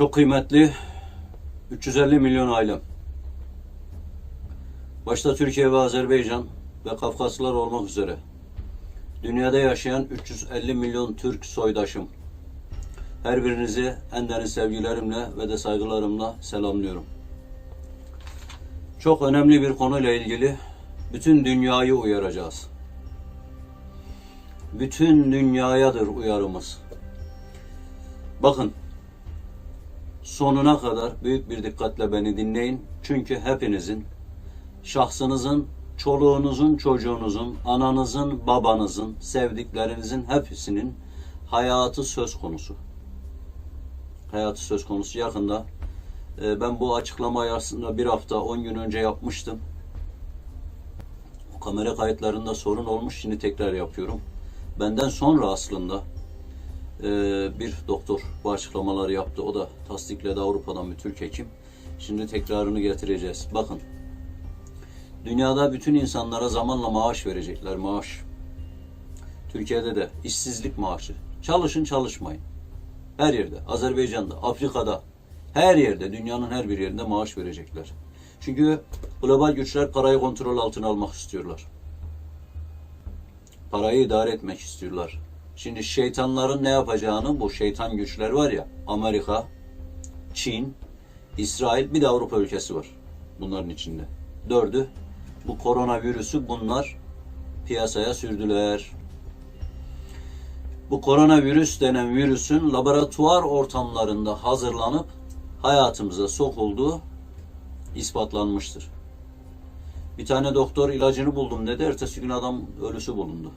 Çok kıymetli 350 milyon ailem. Başta Türkiye ve Azerbaycan ve Kafkaslılar olmak üzere dünyada yaşayan 350 milyon Türk soydaşım. Her birinizi en derin sevgilerimle ve de saygılarımla selamlıyorum. Çok önemli bir konuyla ilgili bütün dünyayı uyaracağız. Bütün dünyayadır uyarımız. Bakın sonuna kadar büyük bir dikkatle beni dinleyin. Çünkü hepinizin, şahsınızın, çoluğunuzun, çocuğunuzun, ananızın, babanızın, sevdiklerinizin hepsinin hayatı söz konusu. Hayatı söz konusu. Yakında e, ben bu açıklamayı aslında bir hafta, on gün önce yapmıştım. Kamera kayıtlarında sorun olmuş. Şimdi tekrar yapıyorum. Benden sonra aslında ee, bir doktor bu açıklamaları yaptı. O da tasdikledi Avrupa'dan bir Türk hekim. Şimdi tekrarını getireceğiz. Bakın. Dünyada bütün insanlara zamanla maaş verecekler. Maaş. Türkiye'de de işsizlik maaşı. Çalışın çalışmayın. Her yerde. Azerbaycan'da, Afrika'da, her yerde, dünyanın her bir yerinde maaş verecekler. Çünkü global güçler parayı kontrol altına almak istiyorlar. Parayı idare etmek istiyorlar. Şimdi şeytanların ne yapacağını bu şeytan güçler var ya Amerika, Çin, İsrail bir de Avrupa ülkesi var bunların içinde. Dördü bu koronavirüsü bunlar piyasaya sürdüler. Bu koronavirüs denen virüsün laboratuvar ortamlarında hazırlanıp hayatımıza sokulduğu ispatlanmıştır. Bir tane doktor ilacını buldum dedi. Ertesi gün adam ölüsü bulundu.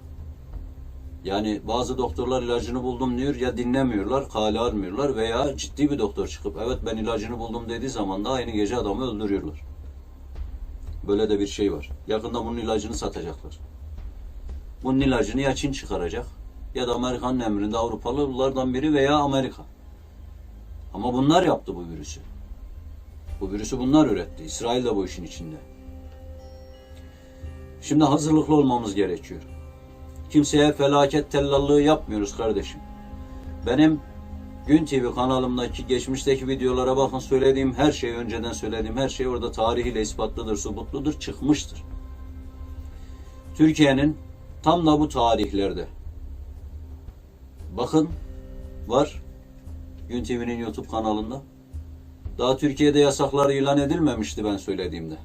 Yani bazı doktorlar ilacını buldum diyor ya dinlemiyorlar, kale almıyorlar veya ciddi bir doktor çıkıp evet ben ilacını buldum dediği zaman da aynı gece adamı öldürüyorlar. Böyle de bir şey var. Yakında bunun ilacını satacaklar. Bunun ilacını ya Çin çıkaracak ya da Amerika'nın emrinde Avrupalılardan biri veya Amerika. Ama bunlar yaptı bu virüsü. Bu virüsü bunlar üretti. İsrail de bu işin içinde. Şimdi hazırlıklı olmamız gerekiyor. Kimseye felaket tellallığı yapmıyoruz kardeşim. Benim Gün TV kanalımdaki geçmişteki videolara bakın söylediğim her şey önceden söylediğim her şey orada tarihiyle ispatlıdır, subutludur, çıkmıştır. Türkiye'nin tam da bu tarihlerde bakın var Gün TV'nin YouTube kanalında. Daha Türkiye'de yasaklar ilan edilmemişti ben söylediğimde.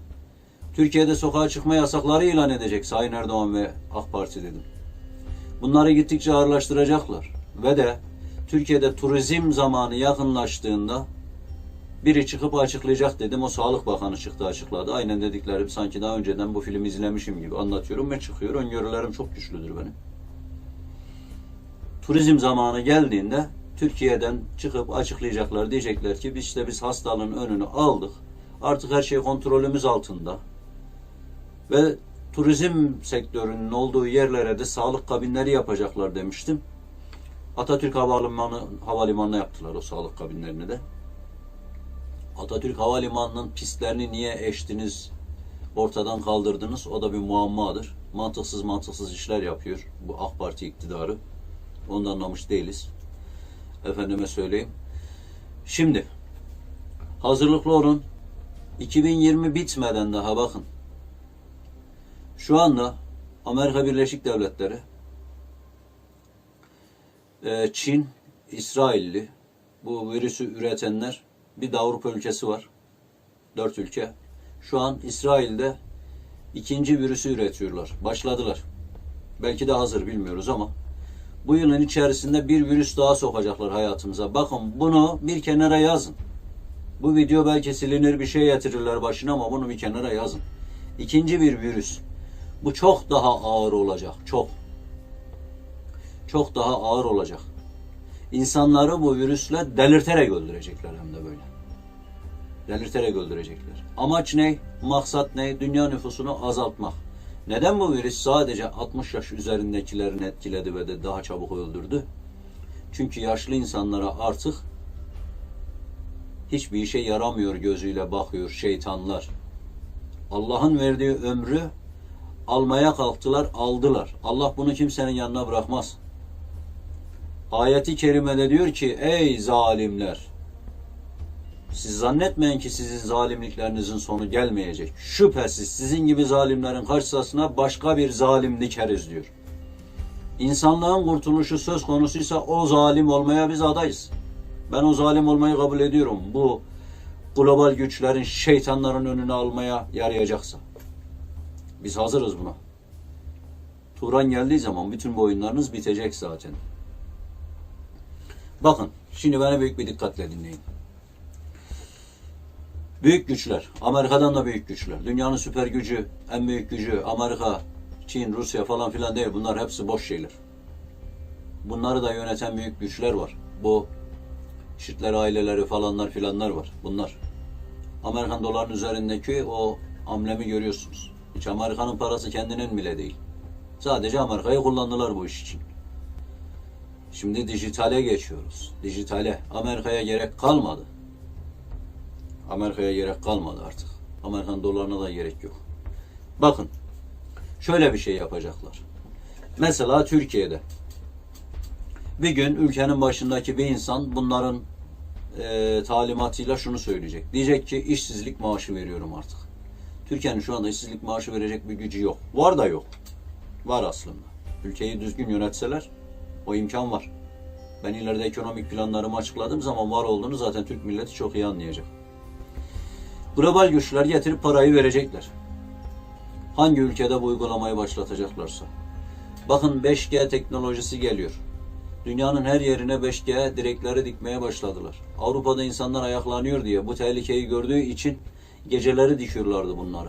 Türkiye'de sokağa çıkma yasakları ilan edecek Sayın Erdoğan ve AK Parti dedim. Bunları gittikçe ağırlaştıracaklar. Ve de Türkiye'de turizm zamanı yakınlaştığında biri çıkıp açıklayacak dedim. O Sağlık Bakanı çıktı açıkladı. Aynen dediklerim sanki daha önceden bu filmi izlemişim gibi anlatıyorum ve çıkıyor. Öngörülerim çok güçlüdür benim. Turizm zamanı geldiğinde Türkiye'den çıkıp açıklayacaklar. Diyecekler ki biz işte biz hastalığın önünü aldık. Artık her şey kontrolümüz altında. Ve turizm sektörünün olduğu yerlere de sağlık kabinleri yapacaklar demiştim. Atatürk Havalimanı havalimanına yaptılar o sağlık kabinlerini de. Atatürk Havalimanı'nın pistlerini niye eştiniz, ortadan kaldırdınız? O da bir muammadır. Mantıksız mantıksız işler yapıyor bu AK Parti iktidarı. Ondan anlamış değiliz. Efendime söyleyeyim. Şimdi hazırlıklı olun. 2020 bitmeden daha bakın. Şu anda Amerika Birleşik Devletleri, e, Çin, İsrailli bu virüsü üretenler bir de Avrupa ülkesi var. Dört ülke. Şu an İsrail'de ikinci virüsü üretiyorlar. Başladılar. Belki de hazır bilmiyoruz ama bu yılın içerisinde bir virüs daha sokacaklar hayatımıza. Bakın bunu bir kenara yazın. Bu video belki silinir bir şey getirirler başına ama bunu bir kenara yazın. İkinci bir virüs. Bu çok daha ağır olacak. Çok. Çok daha ağır olacak. İnsanları bu virüsle delirterek öldürecekler hem de böyle. Delirterek öldürecekler. Amaç ne? Maksat ne? Dünya nüfusunu azaltmak. Neden bu virüs sadece 60 yaş üzerindekilerini etkiledi ve de daha çabuk öldürdü? Çünkü yaşlı insanlara artık hiçbir işe yaramıyor gözüyle bakıyor şeytanlar. Allah'ın verdiği ömrü almaya kalktılar, aldılar. Allah bunu kimsenin yanına bırakmaz. Ayeti kerimede diyor ki ey zalimler Siz zannetmeyin ki sizin zalimliklerinizin sonu gelmeyecek. Şüphesiz sizin gibi zalimlerin karşısına başka bir zalim dikeriz diyor. İnsanlığın kurtuluşu söz konusuysa o zalim olmaya biz adayız. Ben o zalim olmayı kabul ediyorum. Bu global güçlerin, şeytanların önüne almaya yarayacaksa. Biz hazırız buna. Turan geldiği zaman bütün bu oyunlarınız bitecek zaten. Bakın, şimdi beni büyük bir dikkatle dinleyin. Büyük güçler, Amerika'dan da büyük güçler. Dünyanın süper gücü, en büyük gücü Amerika, Çin, Rusya falan filan değil. Bunlar hepsi boş şeyler. Bunları da yöneten büyük güçler var. Bu Şitler aileleri falanlar filanlar var. Bunlar. Amerikan dolarının üzerindeki o amblemi görüyorsunuz. Hiç Amerika'nın parası kendinin bile değil. Sadece Amerika'yı kullandılar bu iş için. Şimdi dijitale geçiyoruz. Dijitale. Amerika'ya gerek kalmadı. Amerika'ya gerek kalmadı artık. Amerikan dolarına da gerek yok. Bakın. Şöyle bir şey yapacaklar. Mesela Türkiye'de bir gün ülkenin başındaki bir insan bunların e, talimatıyla şunu söyleyecek. Diyecek ki işsizlik maaşı veriyorum artık. Türkiye'nin şu anda işsizlik maaşı verecek bir gücü yok. Var da yok. Var aslında. Ülkeyi düzgün yönetseler o imkan var. Ben ileride ekonomik planlarımı açıkladığım zaman var olduğunu zaten Türk milleti çok iyi anlayacak. Global güçler getirip parayı verecekler. Hangi ülkede bu uygulamayı başlatacaklarsa. Bakın 5G teknolojisi geliyor. Dünyanın her yerine 5G direkleri dikmeye başladılar. Avrupa'da insanlar ayaklanıyor diye bu tehlikeyi gördüğü için geceleri dikiyorlardı bunları.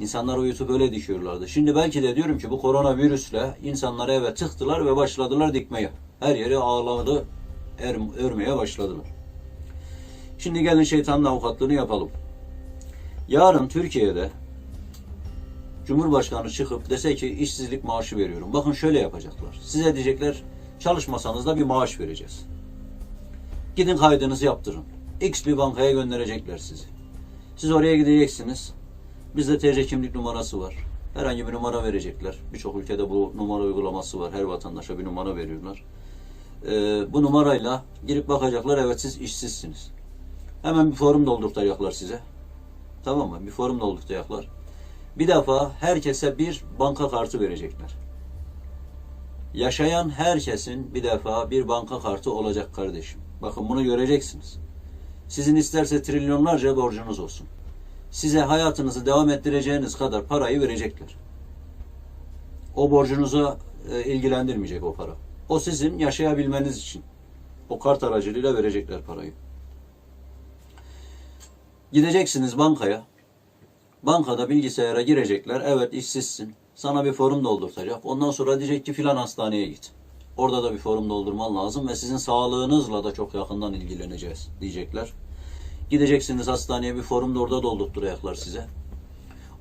İnsanlar uyutup öyle dikiyorlardı. Şimdi belki de diyorum ki bu koronavirüsle insanları eve tıktılar ve başladılar dikmeye. Her yeri ağladı, er, örmeye başladılar. Şimdi gelin şeytanın avukatlığını yapalım. Yarın Türkiye'de Cumhurbaşkanı çıkıp dese ki işsizlik maaşı veriyorum. Bakın şöyle yapacaklar. Size diyecekler çalışmasanız da bir maaş vereceğiz. Gidin kaydınızı yaptırın. X bir bankaya gönderecekler sizi. Siz oraya gideceksiniz. Bizde TC kimlik numarası var. Herhangi bir numara verecekler. Birçok ülkede bu numara uygulaması var. Her vatandaşa bir numara veriyorlar. Ee, bu numarayla girip bakacaklar. Evet siz işsizsiniz. Hemen bir form doldurtacaklar size. Tamam mı? Bir form doldurtacaklar. Bir defa herkese bir banka kartı verecekler. Yaşayan herkesin bir defa bir banka kartı olacak kardeşim. Bakın bunu göreceksiniz. Sizin isterse trilyonlarca borcunuz olsun. Size hayatınızı devam ettireceğiniz kadar parayı verecekler. O borcunuzu e, ilgilendirmeyecek o para. O sizin yaşayabilmeniz için. O kart aracılığıyla verecekler parayı. Gideceksiniz bankaya. Bankada bilgisayara girecekler. Evet işsizsin. Sana bir forum doldurtacak. Ondan sonra diyecek ki filan hastaneye git. Orada da bir forum doldurman lazım ve sizin sağlığınızla da çok yakından ilgileneceğiz diyecekler. Gideceksiniz hastaneye bir forum da orada doldurtturacaklar size.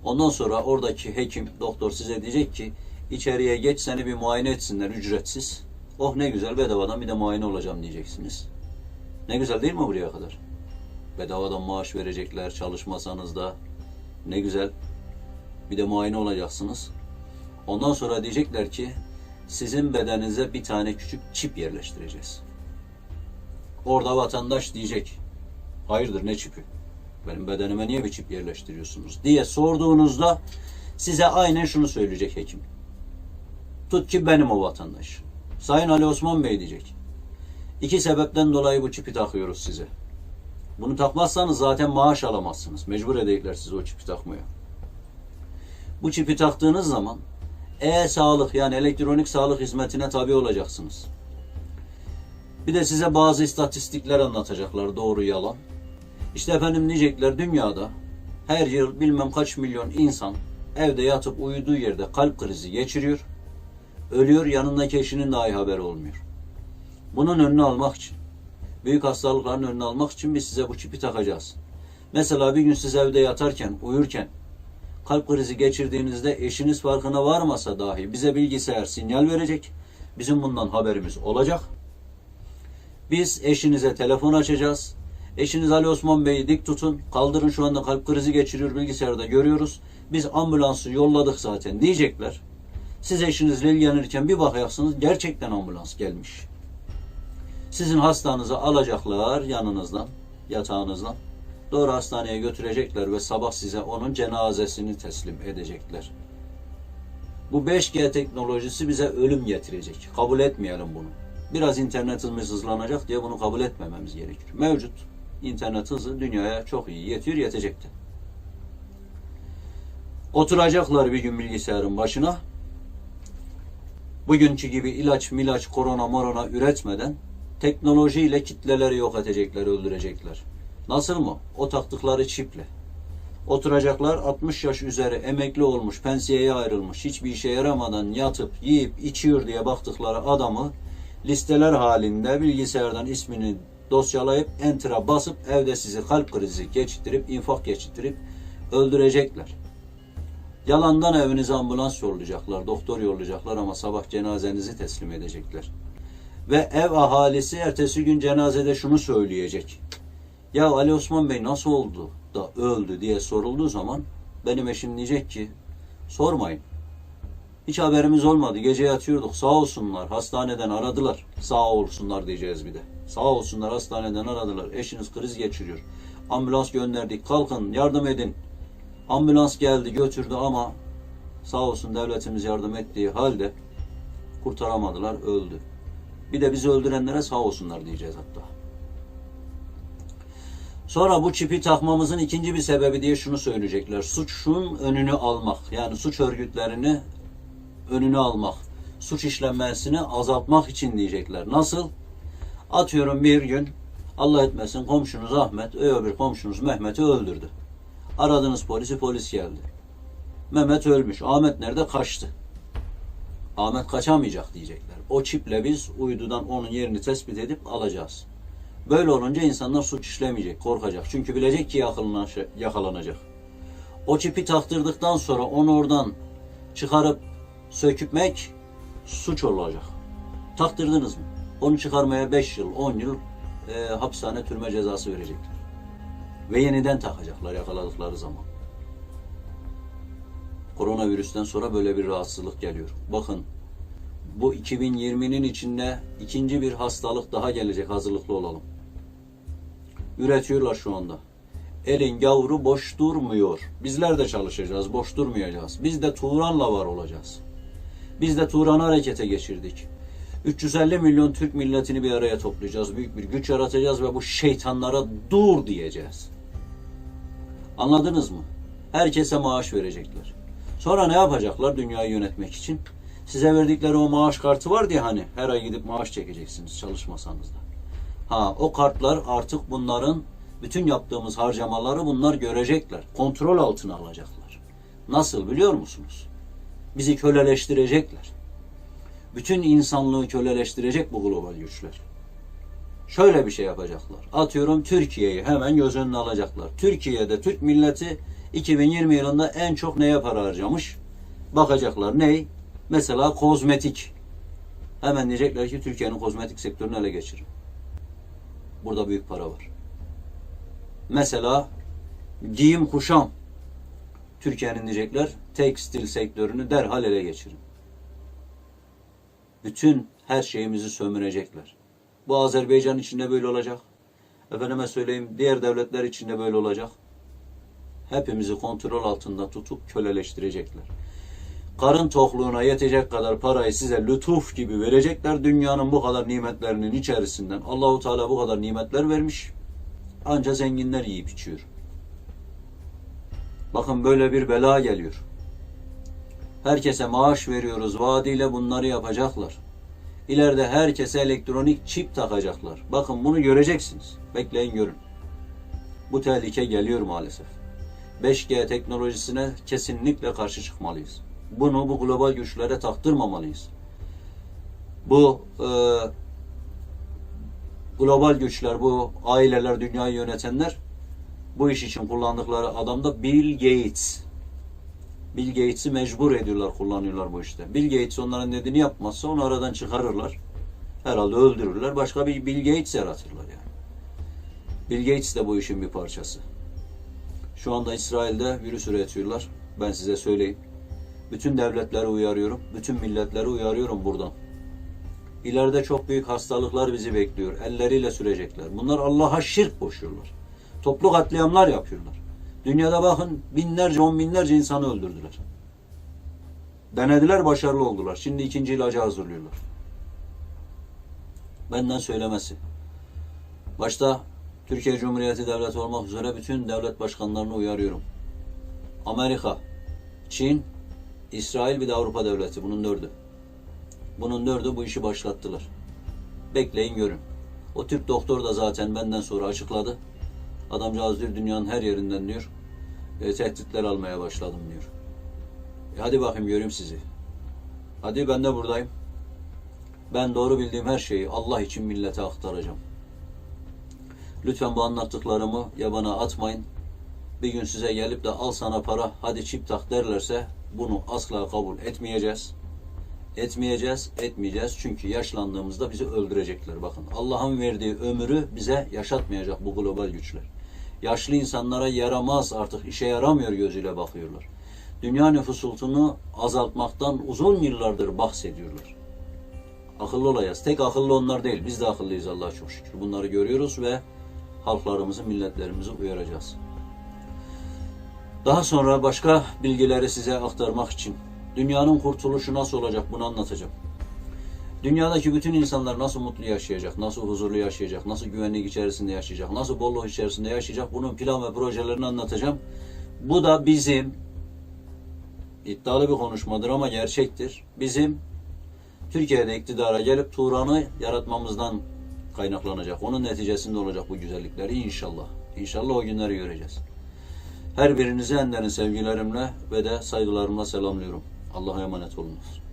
Ondan sonra oradaki hekim, doktor size diyecek ki içeriye geç seni bir muayene etsinler ücretsiz. Oh ne güzel bedavadan bir de muayene olacağım diyeceksiniz. Ne güzel değil mi buraya kadar? Bedavadan maaş verecekler çalışmasanız da. Ne güzel. Bir de muayene olacaksınız. Ondan sonra diyecekler ki sizin bedeninize bir tane küçük çip yerleştireceğiz. Orada vatandaş diyecek. Hayırdır ne çipi? Benim bedenime niye bir çip yerleştiriyorsunuz? diye sorduğunuzda size aynen şunu söyleyecek hekim. Tut ki benim o vatandaş. Sayın Ali Osman Bey diyecek. İki sebepten dolayı bu çipi takıyoruz size. Bunu takmazsanız zaten maaş alamazsınız. Mecbur edecekler sizi o çipi takmaya. Bu çipi taktığınız zaman e-sağlık yani elektronik sağlık hizmetine tabi olacaksınız. Bir de size bazı istatistikler anlatacaklar doğru yalan. İşte efendim diyecekler dünyada her yıl bilmem kaç milyon insan evde yatıp uyuduğu yerde kalp krizi geçiriyor. Ölüyor yanındaki eşinin dahi haberi olmuyor. Bunun önünü almak için büyük hastalıkların önünü almak için biz size bu çipi takacağız. Mesela bir gün siz evde yatarken, uyurken kalp krizi geçirdiğinizde eşiniz farkına varmasa dahi bize bilgisayar sinyal verecek. Bizim bundan haberimiz olacak. Biz eşinize telefon açacağız. Eşiniz Ali Osman Bey'i dik tutun. Kaldırın şu anda kalp krizi geçiriyor bilgisayarda görüyoruz. Biz ambulansı yolladık zaten diyecekler. Siz eşinizle ilgilenirken bir bakacaksınız gerçekten ambulans gelmiş. Sizin hastanızı alacaklar yanınızdan, yatağınızdan. Doğru hastaneye götürecekler ve sabah size onun cenazesini teslim edecekler. Bu 5G teknolojisi bize ölüm getirecek. Kabul etmeyelim bunu. Biraz internetimiz hızlanacak diye bunu kabul etmememiz gerekir. Mevcut internet dünyaya çok iyi yetiyor, yetecekti. Oturacaklar bir gün bilgisayarın başına. Bugünkü gibi ilaç, milaç, korona, morona üretmeden teknolojiyle kitleleri yok edecekler, öldürecekler. Nasıl mı? O taktıkları çiple. Oturacaklar 60 yaş üzeri emekli olmuş, pensiyeye ayrılmış, hiçbir işe yaramadan yatıp yiyip içiyor diye baktıkları adamı listeler halinde bilgisayardan ismini dosyalayıp enter'a basıp evde sizi kalp krizi geçirttirip, infak geçirttirip öldürecekler. Yalandan evinize ambulans yollayacaklar, doktor yollayacaklar ama sabah cenazenizi teslim edecekler. Ve ev ahalisi ertesi gün cenazede şunu söyleyecek. Ya Ali Osman Bey nasıl oldu da öldü diye sorulduğu zaman benim eşim diyecek ki sormayın. Hiç haberimiz olmadı. Gece yatıyorduk. Sağ olsunlar. Hastaneden aradılar. Sağ olsunlar diyeceğiz bir de. Sağ olsunlar hastaneden aradılar. Eşiniz kriz geçiriyor. Ambulans gönderdik. Kalkın yardım edin. Ambulans geldi götürdü ama sağ olsun devletimiz yardım ettiği halde kurtaramadılar. Öldü. Bir de bizi öldürenlere sağ olsunlar diyeceğiz hatta. Sonra bu çipi takmamızın ikinci bir sebebi diye şunu söyleyecekler. Suçun önünü almak. Yani suç örgütlerini önünü almak. Suç işlenmesini azaltmak için diyecekler. Nasıl? Atıyorum bir gün Allah etmesin komşunuz Ahmet, öbür komşunuz Mehmet'i öldürdü. Aradınız polisi, polis geldi. Mehmet ölmüş. Ahmet nerede? Kaçtı. Ahmet kaçamayacak diyecekler. O çiple biz uydudan onun yerini tespit edip alacağız. Böyle olunca insanlar suç işlemeyecek, korkacak. Çünkü bilecek ki yakalanacak. O çipi taktırdıktan sonra onu oradan çıkarıp söküpmek suç olacak. Taktırdınız mı? Onu çıkarmaya 5 yıl, 10 yıl e, hapishane türme cezası verecekler. Ve yeniden takacaklar yakaladıkları zaman. Koronavirüsten sonra böyle bir rahatsızlık geliyor. Bakın bu 2020'nin içinde ikinci bir hastalık daha gelecek hazırlıklı olalım. Üretiyorlar şu anda. Elin gavuru boş durmuyor. Bizler de çalışacağız, boş durmayacağız. Biz de Turan'la var olacağız. Biz de Turan'ı harekete geçirdik. 350 milyon Türk milletini bir araya toplayacağız. Büyük bir güç yaratacağız ve bu şeytanlara dur diyeceğiz. Anladınız mı? Herkese maaş verecekler. Sonra ne yapacaklar dünyayı yönetmek için? Size verdikleri o maaş kartı var diye hani her ay gidip maaş çekeceksiniz çalışmasanız da. Ha o kartlar artık bunların bütün yaptığımız harcamaları bunlar görecekler. Kontrol altına alacaklar. Nasıl biliyor musunuz? Bizi köleleştirecekler. Bütün insanlığı köleleştirecek bu global güçler. Şöyle bir şey yapacaklar. Atıyorum Türkiye'yi hemen göz önüne alacaklar. Türkiye'de Türk milleti 2020 yılında en çok neye para harcamış? Bakacaklar. Ney? Mesela kozmetik. Hemen diyecekler ki Türkiye'nin kozmetik sektörünü ele geçirin. Burada büyük para var. Mesela giyim kuşam. Türkiye'nin diyecekler tekstil sektörünü derhal ele geçirin. Bütün her şeyimizi sömürecekler. Bu Azerbaycan içinde böyle olacak. Efendime söyleyeyim diğer devletler içinde böyle olacak. Hepimizi kontrol altında tutup köleleştirecekler. Karın tokluğuna yetecek kadar parayı size lütuf gibi verecekler. Dünyanın bu kadar nimetlerinin içerisinden Allahu Teala bu kadar nimetler vermiş. Anca zenginler yiyip içiyor. Bakın böyle bir bela geliyor. Herkese maaş veriyoruz. Vaadiyle bunları yapacaklar. İleride herkese elektronik çip takacaklar. Bakın bunu göreceksiniz. Bekleyin görün. Bu tehlike geliyor maalesef. 5G teknolojisine kesinlikle karşı çıkmalıyız. Bunu bu global güçlere taktırmamalıyız. Bu e, global güçler, bu aileler, dünyayı yönetenler bu iş için kullandıkları adam da Bill Gates. Bill Gates'i mecbur ediyorlar, kullanıyorlar bu işte. Bill Gates onların dediğini yapmazsa onu aradan çıkarırlar. Herhalde öldürürler. Başka bir Bill Gates yaratırlar yani. Bill Gates de bu işin bir parçası. Şu anda İsrail'de virüs üretiyorlar. Ben size söyleyeyim. Bütün devletleri uyarıyorum. Bütün milletleri uyarıyorum buradan. İleride çok büyük hastalıklar bizi bekliyor. Elleriyle sürecekler. Bunlar Allah'a şirk koşuyorlar. Toplu katliamlar yapıyorlar. Dünyada bakın binlerce, on binlerce insanı öldürdüler. Denediler, başarılı oldular. Şimdi ikinci ilacı hazırlıyorlar. Benden söylemesi. Başta Türkiye Cumhuriyeti Devleti olmak üzere bütün devlet başkanlarını uyarıyorum. Amerika, Çin, İsrail bir de Avrupa devleti. Bunun dördü. Bunun dördü bu işi başlattılar. Bekleyin görün. O Türk doktor da zaten benden sonra açıkladı. Adamcağız diyor dünyanın her yerinden diyor. E, tehditler almaya başladım diyor. E, hadi bakayım göreyim sizi. Hadi ben de buradayım. Ben doğru bildiğim her şeyi Allah için millete aktaracağım. Lütfen bu anlattıklarımı yabana atmayın. Bir gün size gelip de al sana para hadi çip tak derlerse bunu asla kabul etmeyeceğiz. Etmeyeceğiz, etmeyeceğiz. Çünkü yaşlandığımızda bizi öldürecekler. Bakın Allah'ın verdiği ömrü bize yaşatmayacak bu global güçler. Yaşlı insanlara yaramaz artık işe yaramıyor gözüyle bakıyorlar. Dünya nüfusunu azaltmaktan uzun yıllardır bahsediyorlar. Akıllı olayız. Tek akıllı onlar değil. Biz de akıllıyız Allah'a çok şükür. Bunları görüyoruz ve halklarımızı, milletlerimizi uyaracağız. Daha sonra başka bilgileri size aktarmak için dünyanın kurtuluşu nasıl olacak bunu anlatacağım. Dünyadaki bütün insanlar nasıl mutlu yaşayacak, nasıl huzurlu yaşayacak, nasıl güvenlik içerisinde yaşayacak, nasıl bolluk içerisinde yaşayacak bunun plan ve projelerini anlatacağım. Bu da bizim iddialı bir konuşmadır ama gerçektir. Bizim Türkiye'de iktidara gelip Turan'ı yaratmamızdan kaynaklanacak. Onun neticesinde olacak bu güzellikleri inşallah. İnşallah o günleri göreceğiz. Her birinizi en derin sevgilerimle ve de saygılarımla selamlıyorum. Allah'a emanet olunuz.